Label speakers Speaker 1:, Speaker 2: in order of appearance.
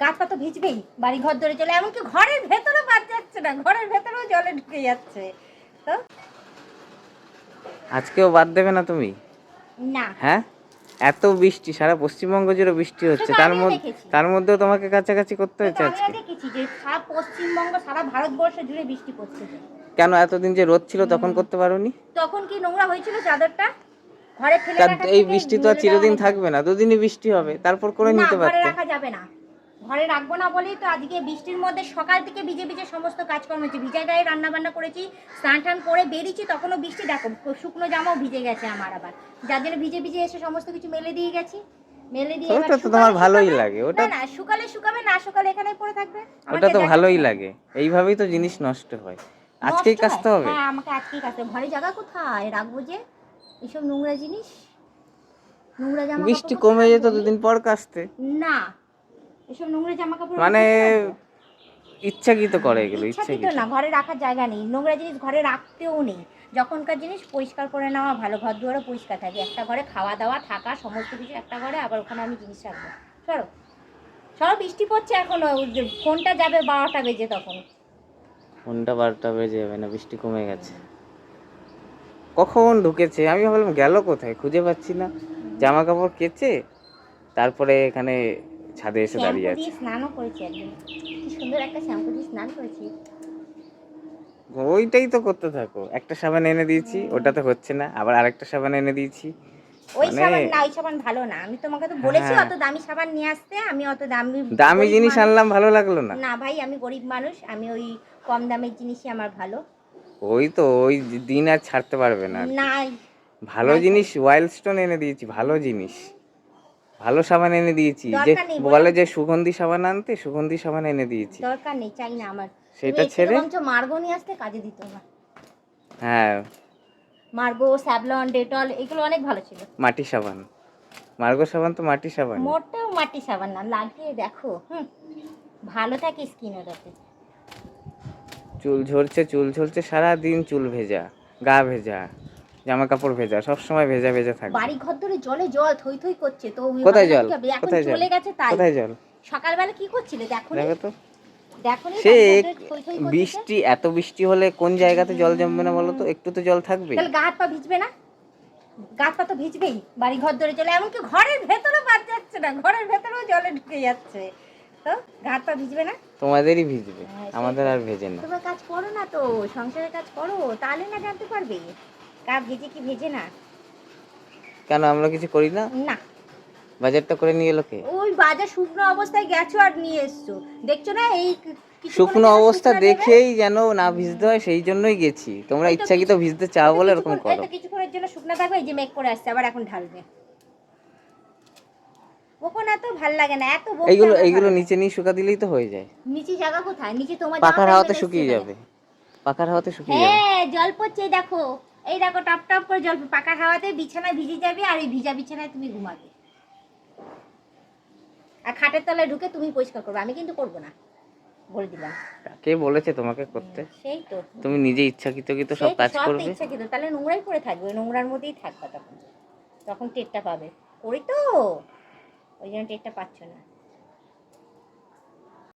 Speaker 1: গাছ পাতা ভিজবেই বাড়ি ঘর ধরে চলে এমনকি ঘরের ভেতরে বাদ যাচ্ছে না ঘরের ভেতরেও জলে ঢুকে যাচ্ছে। তো?
Speaker 2: আজকেও বাদ দেবে না তুমি?
Speaker 1: না।
Speaker 2: হ্যাঁ? এত বৃষ্টি সারা পশ্চিমবঙ্গ জুড়ে বৃষ্টি হচ্ছে তার মধ্যে তার মধ্যেও তোমাকে কাছাকাছি করতে
Speaker 1: তো
Speaker 2: হচ্ছে আজকে?
Speaker 1: দেখেছি যে সারা পশ্চিমবঙ্গ সারা ভারতবর্ষ জুড়ে বৃষ্টি পড়ছে।
Speaker 2: কেন এতদিন যে রোদ ছিল তখন করতে পারোনি?
Speaker 1: তখন কি নোংরা হয়েছিল চাদরটা? ঘরে ফেলে
Speaker 2: তা
Speaker 1: রাখার
Speaker 2: এই বৃষ্টি তো আর চিরদিন থাকবে না দুদিনই বৃষ্টি হবে তারপর করে
Speaker 1: না,
Speaker 2: নিতে পারতে?
Speaker 1: রাখা যাবে না। ঘরে রাখব না বলেই তো আজকে বৃষ্টির মধ্যে সকাল থেকে ভিজে ভিজে সমস্ত কাজকর্ম হচ্ছে ভিজা গায়ে রান্না বান্না করেছি স্নান টান করে বেরিয়েছি তখনও বৃষ্টি দেখো শুকনো জামাও ভিজে গেছে আমার আবার। যার জন্য ভিজে ভিজে এসে সমস্ত কিছু মেলে দিয়ে গেছি। মেলে দিয়ে
Speaker 2: ওটা তো তোমার ভালোই লাগে ওটা
Speaker 1: না না শুকাবে না শুকালে এখানে পড়ে থাকবে।
Speaker 2: ওটা তো ভালোই লাগে এইভাবেই তো জিনিস নষ্ট হয়। আজকেই কাচতে হবে?
Speaker 1: হ্যাঁ আমাকে আজকেই কাচতে হবে। ঘরে জায়গা কোথায়? রাখব যে এসব নোংরা জিনিস? নোংরা জামা
Speaker 2: বৃষ্টি কমে যেত দুদিন পর কাচতে।
Speaker 1: না এসব নোংরা জামা কাপড়
Speaker 2: মানে? ইচ্ছাকৃত করে এগুলো
Speaker 1: ইচ্ছাকৃত না ঘরে রাখার জায়গা নেই। নোংরা জিনিস ঘরে রাখতেও নেই। যখনকার জিনিস পরিষ্কার করে নেওয়া ভালো ঘর দুয়ারও পরিষ্কার থাকে। একটা ঘরে খাওয়া দাওয়া থাকা সমস্ত কিছু একটা ঘরে আবার ওখানে আমি জিনিস রাখব। সরো। সরো বৃষ্টি পড়ছে এখনও ফোনটা যাবে বারোটা বেজে তখন।
Speaker 2: ফোনটা বারোটা বেজে যাবে না বৃষ্টি কমে গেছে। কখন ঢুকেছে? আমি ভাবলাম গেল কোথায়? খুঁজে পাচ্ছি না। জামা কাপড় কেচে তারপরে এখানে ছাদে এসে দাঁড়িয়ে আছে।
Speaker 1: স্নানও করেছি একদিন। কি সুন্দর একটা শ্যাম্পু দিয়ে স্নান করেছি।
Speaker 2: ওইটাই তো করতে থাকো। একটা সাবান এনে দিয়েছি ওটাতে হচ্ছে না। আবার আরেকটা সাবান এনে দিয়েছি।
Speaker 1: ওই
Speaker 2: মানে-
Speaker 1: সাবান না ওই সাবান ভালো না। আমি তোমাকে তো বলেছি
Speaker 2: হ্যাঁ।
Speaker 1: অত দামি সাবান নিয়ে আসতে আমি অত দামি
Speaker 2: দামি জিনিস আনলাম ভালো লাগল না।
Speaker 1: না ভাই আমি গরিব মানুষ। আমি ওই কম দামের জিনিসই আমার ভালো।
Speaker 2: ওই তো ওই দিন আর ছাড়তে পারবে না
Speaker 1: না
Speaker 2: ভালো জিনিস ওয়াইল্ড স্টোন এনে দিয়েছি ভালো জিনিস। ভালো সাবান এনে দিয়েছি। যে বলে। যে সুগন্ধি সাবান আনতে সুগন্ধি সাবান এনে দিয়েছি।
Speaker 1: দরকার নেই চাই না আমার।
Speaker 2: সেটা ছেড়ে?
Speaker 1: মার্গো নিয়ে আসতে কাজে দিত না
Speaker 2: হ্যাঁ।
Speaker 1: মার্গো স্যাভলন ডেটল এগুলো অনেক ভালো ছিল।
Speaker 2: মাটি সাবান। মার্গো সাবান তো মাটি সাবান।
Speaker 1: মোটেও মাটি সাবান না লাগিয়ে দেখো হুম। ভালো থাকে স্কিন ওটাতে।
Speaker 2: চুল ঝরছে চুল ঝরছে সারা দিন চুল ভেজা গা ভেজা। জামা কাপড় ভেজা সব সময় ভেজা ভেজা থাকে
Speaker 1: বাড়ি ঘর ধরে জলে জল থই থই করছে তো
Speaker 2: কোথায় জল? কোথায় জল?
Speaker 1: চলে গেছে তাই।
Speaker 2: কোথায় জল?
Speaker 1: সকালবেলা কি করছিলে? দেখো
Speaker 2: দেখো তো। সে বৃষ্টি এত বৃষ্টি হলে কোন জায়গাতে জল জমবে না বলো তো? একটু তো জল থাকবে
Speaker 1: তাহলে গা হাত পা ভিজবে না? গা হাত পা তো ভিজবেই। বাড়ি ঘর ধরে চলে এমনকি ঘরের ভেতরে বাদ যাচ্ছে না। ঘরের ভেতরেও জলে ঢুকে যাচ্ছে। তো গা হাত পা ভিজবে না?
Speaker 2: তোমাদেরই ভিজবে।
Speaker 1: হ্যাঁ,
Speaker 2: আমাদের আর ভেজে না।
Speaker 1: তোমরা কাজ করো না তো। সংসারের কাজ করো তাহলে না জানতে পারবে। গা ভেজে কি ভেজে না?
Speaker 2: কেন আমরা কিছু করি না?
Speaker 1: না।
Speaker 2: বাজারটা করে নিয়ে এলো কে?
Speaker 1: ওই বাজার শুকনো অবস্থায় গেছো আর নিয়ে এসছো। দেখছ না এই
Speaker 2: শুকনো অবস্থা দেখেই যেন না ভিজতে হয় সেই জন্যই গেছি। তোমরা
Speaker 1: এই তো
Speaker 2: ইচ্ছাকৃত ভিজতে চাও বলে এরকম করো
Speaker 1: তো কিছুক্ষণের জন্য শুকনো থাকবে এই যে মেঘ করে আসছে আবার এখন ঢালবে। ওখানে এত ভালো লাগে না এত বকতে
Speaker 2: এইগুলো এইগুলো নিচে নিয়ে শুকা দিলেই তো হয়ে যায়।
Speaker 1: নিচে জায়গা কোথায়? নিচে তোমার
Speaker 2: পাখার হাওয়াতে শুকিয়ে যাবে। পাখার হাওয়াতে শুকিয়ে যাবে।
Speaker 1: হ্যাঁ জল পড়ছে দেখো। এই দেখো টপ টপ করে জল পাকা হাওয়াতে বিছানায় ভিজে যাবে আর এই ভিজা বিছানায় তুমি ঘুমাবে। আর খাটের তলায় ঢুকে তুমি পরিষ্কার করবে আমি কিন্তু করব না বলে দিলাম।
Speaker 2: কে বলেছে তোমাকে করতে?
Speaker 1: সেই তো।
Speaker 2: তুমি নিজে ইচ্ছাকৃত তো সব
Speaker 1: সেই তো,
Speaker 2: কাজ
Speaker 1: সব তো
Speaker 2: করবে?
Speaker 1: ইচ্ছাকৃত তাহলে নোংরাই করে থাকবে নোংরার মধ্যেই থাকবে তখন। তখন টেরটা পাবে। করি তো ওই জন্য টেরটা পাচ্ছ না।